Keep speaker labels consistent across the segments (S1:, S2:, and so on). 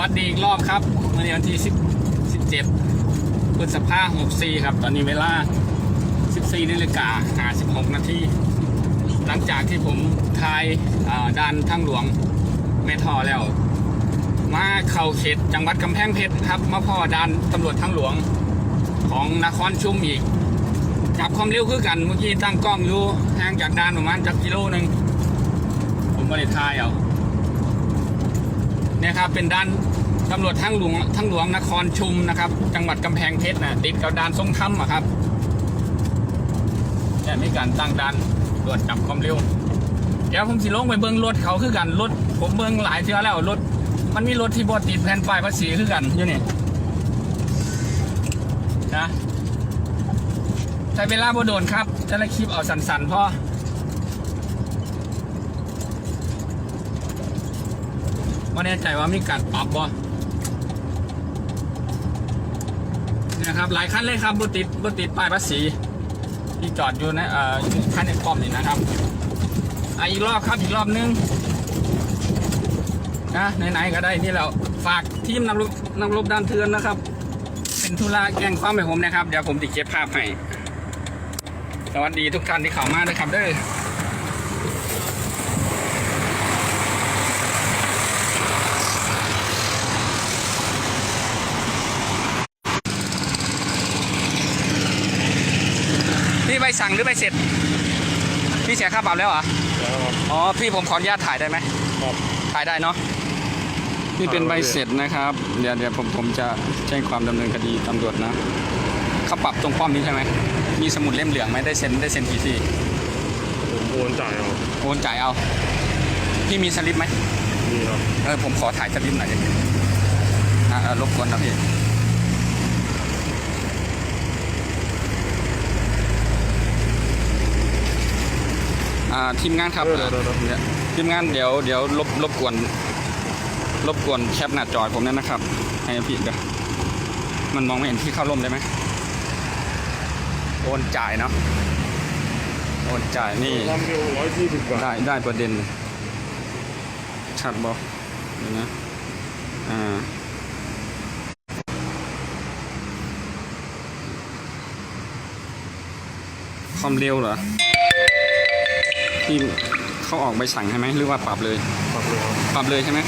S1: วัสดีอีกรอบครับวันนี้วันที่10 17พฤษภาคม64ครับ ตอนนี้เวลา 14นาฬิกา56นาทีหลังจากที่ผมทายด่านทางหลวงแม่ทอแล้ว มาเข้าเขตจังหวัดกำแพงเพชรครับมาพ่อด่านตำรวจทางหลวงของนครชุมอีก จับความเร็วคือกันเมื่อกี้ตั้งกล้องอยู่ห่างจากด่านประมาณจักกิโลหนึ่งผมก็เลยทายเอา เนี่ยครับเป็นด้านตำรวจทางหลวงทางหลวงนครชุมนะครับ จังหวัดกำแพงเพชรนะติดกับด่านทรงธรรมอะครับเนี่ยมีการตั้งด่านตรวจจับความเร็วเดี๋ยวผมสิลงไปเบิ้งรถเขาคือกันรถผมเบิ้งหลายเทื่อแล้วรถมันมีรถที่บอติดแผ่นป้ายภาษีคือกันอยู่นี่นะใช้เวลาบ่โดนครับจะได้คลิปเอาสันๆพอ ไม่แน่ใจว่ามีการปรับบ่นี่ยครับ หลายคันเลยครับบุติดบุติดป้ายภาษีที่จอดอยู่ในเอ่อคันในคอมนี่นะครับอะอีกรอบครับอีกรอบนึงนะไหนๆก็ได้นี่เราฝากทีมนำรบนำรบด้านเทือนนะครับ เป็นธุระแกงความให้ผมนะครับ เดี๋ยวผมติดเก็บภาพให้สวัสดีทุกท่านที่เข้ามาด้วยครับเด้อ สั่งหรือใบเสร็จ พี่เสียค่าปรับแล้วเหรอ
S2: แล้วครับ
S1: อ๋อพี่ผมขออนุญาตถ่ายได้ไหม
S2: ครับ
S1: ถ่ายได้เนาะนี่เป็นใบเสร็จนะครับ เดี๋ยวเดี๋ยวผมผมจะแจ้งความดำเนินคดีตำรวจนะเขาปรับตรงป้อมนี้ใช่ไหมมีสมุดเล่มเหลืองไหมได้เซ็นได้เซ็นกี่ที
S2: ผมโอนจ่ายเอา
S1: โอนจ่ายเอาพี่มีสลิปไหม
S2: นี่ครับ
S1: เออผมขอถ่ายสลิปหน่อยดิอะเออรบกวนนะพี่ ทีมงานครับ
S2: เออเดี๋ยวเดี๋ยวเดี๋ยว
S1: เนี่ยทีมงานเดี๋ยวเดี๋ยวรบรบกวน รบกวนแคปหน้าจอผมเนี่ยนะครับ ให้พี่เดี๋ยวมันมองไม่เห็นที่เข้าร่มได้ไหมโอนจ่ายเนาะโอนจ่ายนี่
S2: ความเร็วร้อยยี่สิบบาท
S1: ได้ได้ประเด็นเลยชัดบอกเดี๋ยวนะ อ่า ความเร็วเหรอ ที่เขาออกใบสั่งใช่ไหมหรือว่าปรับเลย
S2: ปรับเลยครับ
S1: ปรับเลยใช่ไหม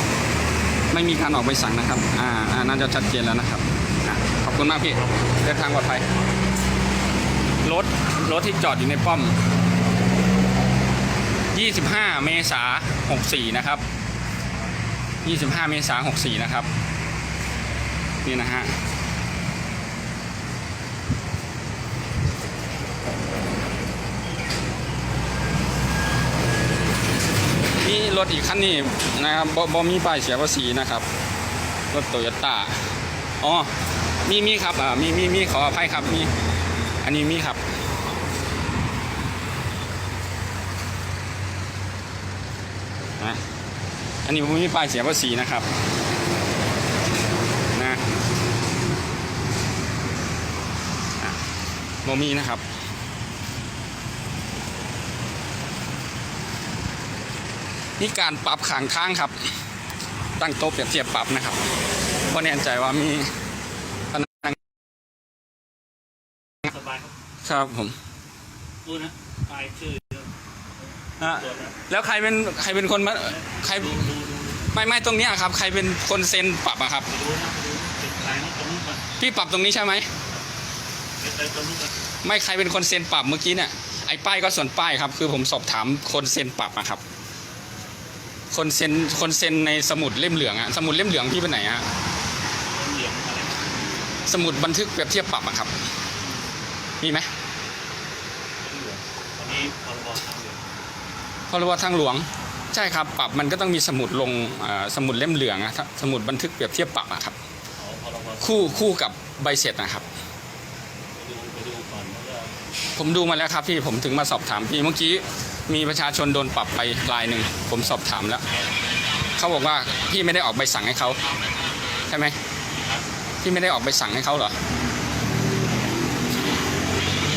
S1: ไม่มีการออกใบสั่งนะครับ อ่าอ่าน่าจะชัดเจนแล้วนะครับอะขอบคุณมากพี่เดินทางปลอดภัยรถรถที่จอดอยู่ในป้อม 25 เมษา64 นะครับ 25 เมษา64 นะครับ นี่นะฮะ นี่รถอีกคันนี้นะครับบบ่มีป้ายเสียภาษีนะครับ รถโตโยต้าอ๋อมีมีครับอ่ามีมีมีขออภัยครับมีอันนี้มีครับนะอันนี้ผมมีป้ายเสียภาษีนะครับนะอะโมมีนะครับ นี่การปรับขางทางครับ ตั้งโต๊ะเปรียบเทียบปรับนะครับเพราะแน่ใจว่ามีพนักงาน
S3: สบายครับ
S1: ครับผม
S3: ดูนะตายชื่อ
S1: ฮะ
S3: ตรวจนะ
S1: แล้วใครเป็นใครเป็นคนมาใคร
S3: ดูดูดู
S1: ไม่ไม่ตรงเนี้ยครับ ใครเป็นคนเซ็นปรับอะครับ
S3: ดูนะดูติดตายนะตรงนู้นก่อน
S1: พี่ปรับตรงนี้ใช่ไหม
S3: เดี๋ยวไปตรงนู้นก่อน
S1: ไม่ใครเป็นคนเซ็นปรับเมื่อกี้เนี่ยไอ้ป้ายก็ส่วนป้ายครับ คือผมสอบถามคนเซ็นปรับอะครับ คนเซ็นคนเซ็นในสมุดเล่มเหลืองอะสมุดเล่มเหลืองพี่ไปไหนอะ
S3: เหลืองอะไร
S1: สมุดบันทึกเปรียบเทียบปรับอะครับ มีไหม
S3: เหลืองตอนนี้พรบทางเหลือง
S1: พรบทางหลวง ใช่ครับ ปรับมันก็ต้องมีสมุดลงสมุดเล่มเหลืองอะสมุดบันทึกเปรียบเทียบปรับอะครับ
S3: อ๋อพรบ
S1: คู่คู่กับใบเสร็จนะครับ
S3: ไปดูไปดูก่อนแล้วก็
S1: ผมดูมาแล้วครับพี่ผมถึงมาสอบถามพี่เมื่อกี้ มีประชาชนโดนปรับไปรายหนึ่งผมสอบถามแล้ว เขาบอกว่าพี่ไม่ได้ออกใบสั่งให้เขาใช่ไหมพี่ไม่ได้ออกใบสั่งให้เขาเหรอ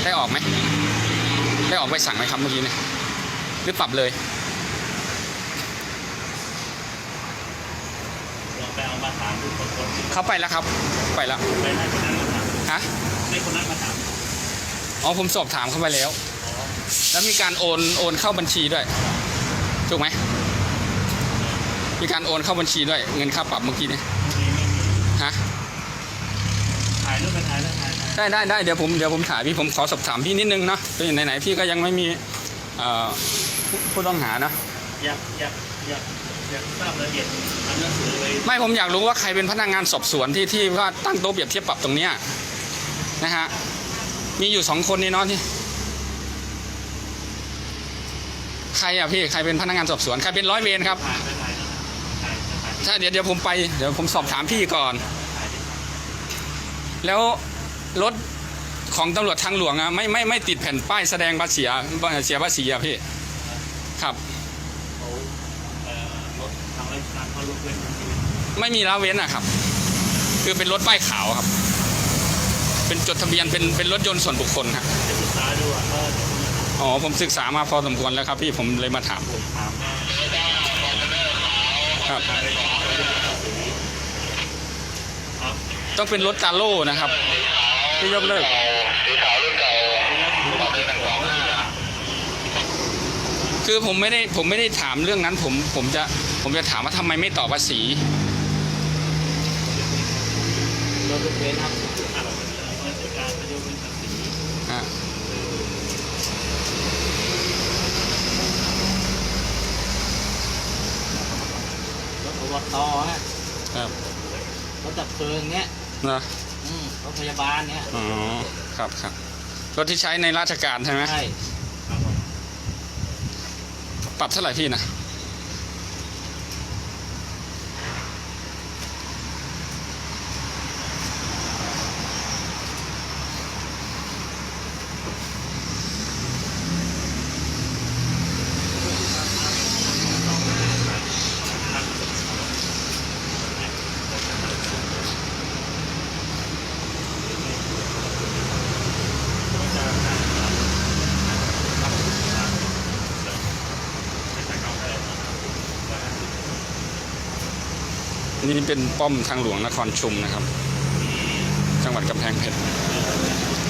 S1: ได้ออกไหมได้ออกใบสั่งไหมครับเมื่อกี้เนี่ยหรือปรับเลย
S3: ลองไปเอาใบมาถามดูคนคนที่
S1: เขาไปแล้วครับ ไปแล้ว
S3: ไปให้คนนั้นมาถาม
S1: ฮะ
S3: ให้คนนั้นมาถาม
S1: อ๋อผมสอบถามเข้าไปแล้ว แล้วมีการโอนโอนเข้าบัญชีด้วย ถูกไหม มีการโอนเข้าบัญชีด้วย เงินค่าปรับเมื่อกี้เนี่ย
S3: มีไม่มี
S1: ฮะ
S3: ถ่ายรูปไปถ่ายแล้วถ่ายถ่าย
S1: ได้ได้ได้เดี๋ยวผมเดี๋ยวผมถ่ายพี่ผมขอสอบถามพี่นิดนึงเนาะเป็นไหนๆพี่ก็ยังไม่มีเอ่อผู้ผู้ต้องหาเนาะ
S3: อยากอยากอยากอยากทราบรายละเอียดอันหนังสือเลย
S1: ไม่ผมอยากรู้ว่าใครเป็นพนักงานสอบสวนที่ที่ว่าตั้งโต๊ะเปรียบเทียบปรับตรงเนี้ยนะฮะมีอยู่สองคนนี่เนาะที่ ใครอะพี่ใครเป็นพนักงานสอบสวนใครเป็นร้อยเวรครับ
S3: ถ้า
S1: เดี๋ยวเดี๋ยวผมไปเดี๋ยวผมสอบถามพี่ก่อน แล้วรถของตำรวจทางหลวงอะไม่ไม่ไม่ติดแผ่นป้ายแสดงภาษีอะเสียภาษีอะพี่ครับไม่มีละเว้นอะครับ คือเป็นรถป้ายขาวครับ เป็นจดทะเบียนเป็นเป็นรถยนต์ส่วนบุคคลครับ
S3: อ๋
S1: อผมศึกษามาพอสมควรแล้วครับพี่ผมเลยมาถามครับ ต้องเป็นรถตาโล่นะครับที่ยกเลิกคือผมไม่ได้ผมไม่ได้ถามเรื่องนั้นผมผมจะผมจะถามว่าทำไมไม่ต่อภาษี
S3: รถเว้นครับอ่าราชการประโยชน์เป็นภาษี
S1: อะ
S4: รถอบตฮะ
S1: ครับ
S4: รถดับเพลิงเนี้ย
S1: นะ
S4: อืมรถพยาบาลเนี้ย
S1: อ๋อครับครับรถที่ใช้ในราชการใช่ไหม
S4: ใช่
S3: ครับผม
S1: ปรับเท่าไหร่พี่นะ นี่เป็นป้อมทางหลวงนครชุมนะครับ จังหวัดกำแพงเพชร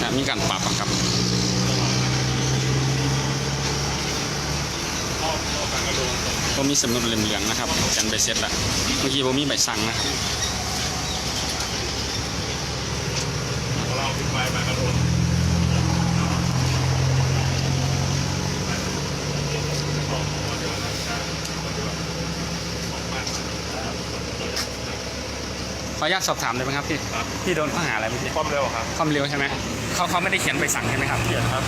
S1: นะมีการปรับครับผมมีสมุดเหลืองๆนะครับจันใบเซ็ตละเมื่อกี้ผมมีใบสั่งนะครับ
S2: เราเป็นไฟมากระโดด
S1: ข ออนุญาตสอบถามได้ไหมครับพี่พี่โดนข้อหาอะไรพี่
S2: ความเร็วครับ
S1: ความเร็วใช่ไหมเขาเขาไม่ได้เขียนใบสั่งใช่ไหมครับ
S2: เขียนครับ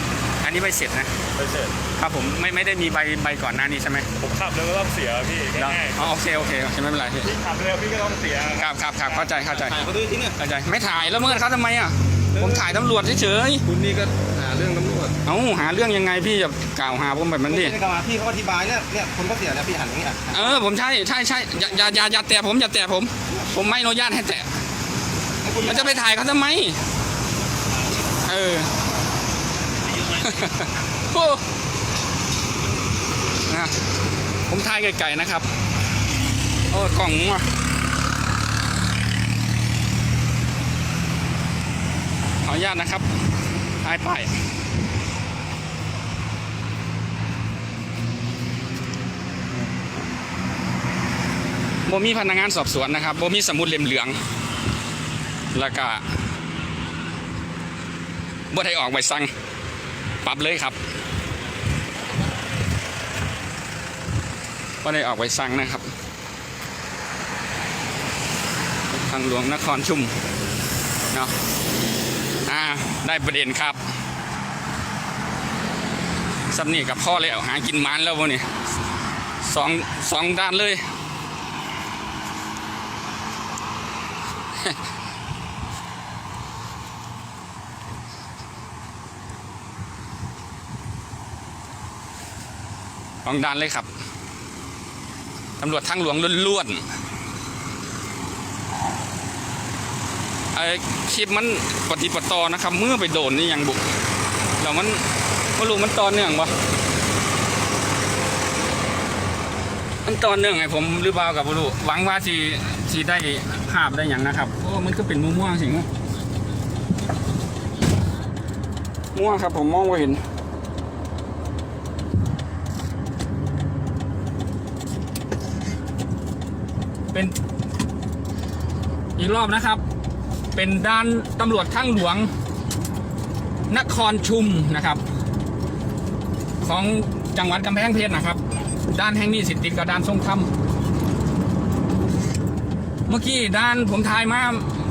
S1: อันนี้ใบเสร็จนะ
S2: ไปเสร็จ
S1: ครับผมไม่ไม่ได้มีใบใบก่อนหน้านี้ใช่ไหม
S2: ผมขับแล้วก็ต้องเสียพี่
S1: แล้ว
S2: ง่าย
S1: อ๋อโอเคโอเคโอเคไม่เป็นไรพี่
S2: ๆพี่ขับเร็วพี่ก็ต้องเสีย
S1: ครับครับครับเข้าใจเข้าใจ
S4: ถ่ายเขาด้วยที่เนี่ย
S1: เข้าใจไม่ถ่ายแล้วเมื่อเขาทำไมอะผมถ่ายตำรวจเฉย
S4: คุณนี่ก็หาเรื่องตำรวจ
S1: ๆเอ้าหาเรื่องยังไงพี่จะกล่าวหาผมแบบนั้นดิ
S4: ไม่ได้กล่าวหาพี่เขาอธิบายเนี่ยเนี่ยคนก็เสียแล้วพี่หันอย่างนี้อะ
S1: เออผมใช่ใช่ใช่อย่าอย่าอย่าอย่าแตะผมอย่าแตะผม ผมไม่อนุญาตให้แตะมันจะไปถ่ายเขาทำไม เออโอ้นะผมถ่ายไกลๆนะครับ โอ้กล่องว่ะขออนุญาตนะครับถ่ายไป โมมีพนักงานสอบสวนนะครับโมมีสมุดเล่มเหลือง แล้วก็บ่ได้ออกใบสั่งปรับเลยครับบ่ได้ออกใบสั่งนะครับ ทางหลวงนครชุมเนาะอ่าได้ประเด็นครับสำนีกับพ่อแล้วหากินมันแล้ววะนี่สองสองด้านเลย สองด้านเลยครับ ตำรวจทางหลวงล้วนๆไอ้คลิปมันปฏิปต่อนะครับ เมื่อไปโดนนี่ยังบุกแล้วมันไม่รู้มันต่อเนื่องปะ มันตอนหนึ่งไงผมหรือเปล่ากับบุรุหวังว่าสีสีได้ภาพได้อย่างนะครับโอ้มันก็เป็นม่วงๆสิงม่วงครับผมมองว่าเห็น เป็นอีกรอบนะครับ เป็นด้านตำรวจทางหลวง นครชุมนะครับ ของจังหวัดกำแพงเพชรนะครับ ด้านแห่งนี้สิติดกับด้านทรงธรรมเมื่อกี้ด้านผมทายมา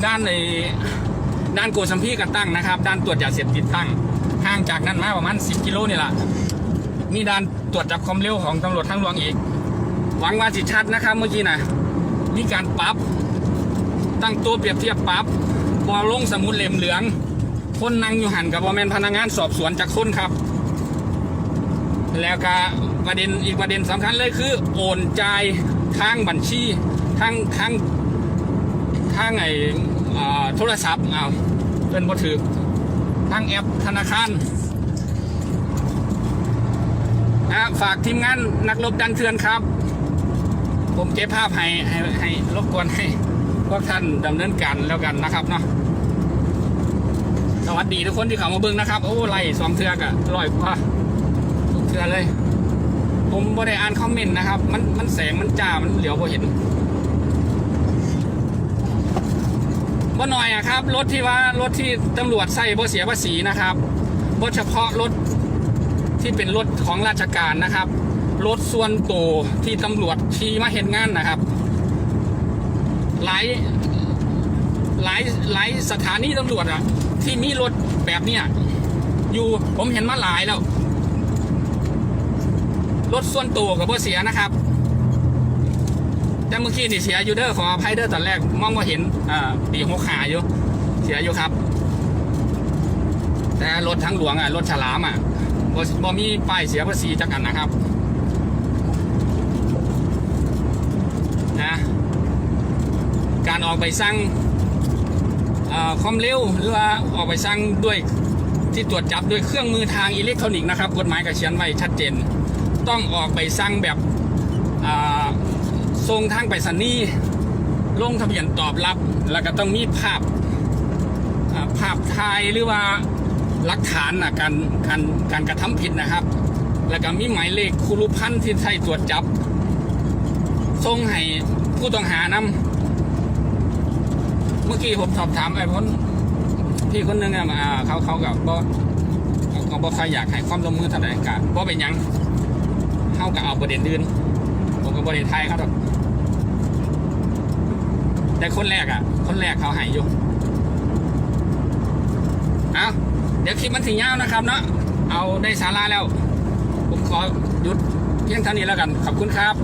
S1: ด้านในด้านโกสัมพีกันตั้งนะครับ ด้านตรวจยาเสพติดตั้งห่างจากนั้นมาประมาณ 10 กิโลนี่แหละมีด้านตรวจจับความเร็วของตำรวจทางหลวงอีก หวังว่าจิชัดนะครับ เมื่อกี้นะมีการปรับตั้งตัวเปรียบเทียบปรับบอลลงสมุดเหล่มเหลือง คนนั่งอยู่หันกับบอแมนพนักงานสอบสวนจากคนครับ แล้วก็ประเด็นอีกประเด็นสำคัญเลยคือ โอนจ่ายทางบัญชีทางทางทางไอ้โทรศัพท์เอาเป็นบ่ถือทางแอปธนาคารนะฝากทีมงานนักรบดันเทือนครับ ผมเก็บภาพให้ให้ให้รบกวนให้พวกท่านดำเนินการแล้วกันนะครับเนาะสวัสดีทุกคนที่เข้ามาเบิ่งนะครับ โอ้ไล่สองเทือกอะร้อยกว่าือเลย ผมบ่ได้อ่านคอมเมนต์นะครับ มันมันแสงมันจ้ามันเหลียวบ่เห็นบ่หน่อยอะครับ รถที่ว่ารถที่ตำรวจใส่บ่เสียภาษีนะครับบ่เฉพาะรถที่เป็นรถของราชการนะครับ รถส่วนตัวที่ตำรวจขี่มาเห็นงานนะครับ หลายหลายหลายสถานีตำรวจอะที่มีรถแบบเนี้ยอยู่ผมเห็นมาหลายแล้ว รถส่วนตัวกับว่าเสียนะครับ แต่เมื่อกี้นี่เสียอยู่เด้อขออภัยเด้อตอนแรกมองว่าเห็นอ่าปีหกขาอยู่ เสียอยู่ครับ แต่รถทั้งหลวงอะรถฉลามอะบ่บ่มีป้ายเสียภาษีจักอันนะครับนะการออกใบสั่งความเร็วหรือว่าออกใบสั่งด้วยที่ตรวจจับด้วยเครื่องมือทางอิเล็กทรอนิกส์นะครับกฎหมายก็เขียนไว้ชัดเจน ต้องออกใบสั่งแบบทรงทางไปรษณีย์ลงทะเบียนตอบรับ แล้วก็ต้องมีภาพภาพถ่ายหรือว่าหลักฐานนะการการการกระทำผิดนะครับ แล้วก็มีหมายเลขคุรุพันธ์ที่ใช้ตรวจจับส่งให้ผู้ต้องหานำเมื่อกี้ผมสอบถามไอ้พ้นพี่คนหนึงอะมาเขาเขากับบ่เขาบ่ค่อยอยากให้ความร่วมมือเท่าไหร่กะบ่เป็นยัง เขาก็เอาประเด็นอื่นผมก็บริไทยเขาดอกแต่คนแรกอะ คนแรกเขาหายอยู่เอาเดี๋ยวคลิปมันถึงยาวนะครับเนาะเอาได้สาระแล้ว ผมขอหยุดเพียงเท่านี้แล้วกัน ขอบคุณครับ